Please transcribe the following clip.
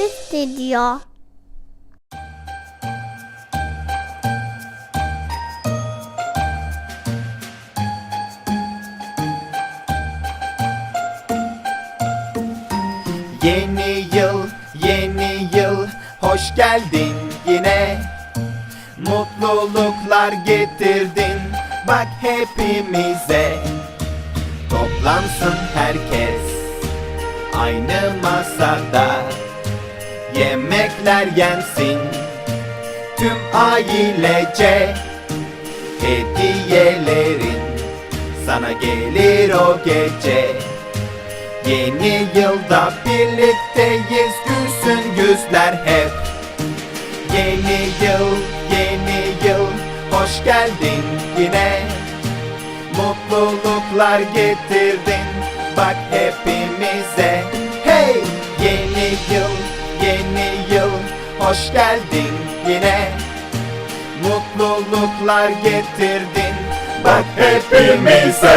hissediyor. Yeni yıl, yeni yıl, hoş geldin yine. Mutluluklar getirdin, bak hepimize. Toplansın herkes, aynı masada Yemekler yensin, tüm ailece. Hediyelerin sana gelir o gece. Yeni yılda birlikteyiz gülsün yüzler hep. Yeni yıl, yeni yıl, hoş geldin yine. Mutluluklar getirdin, bak hepimize. Hey! Yeni hoş geldin yine. Mutluluklar getirdin, bak hepimize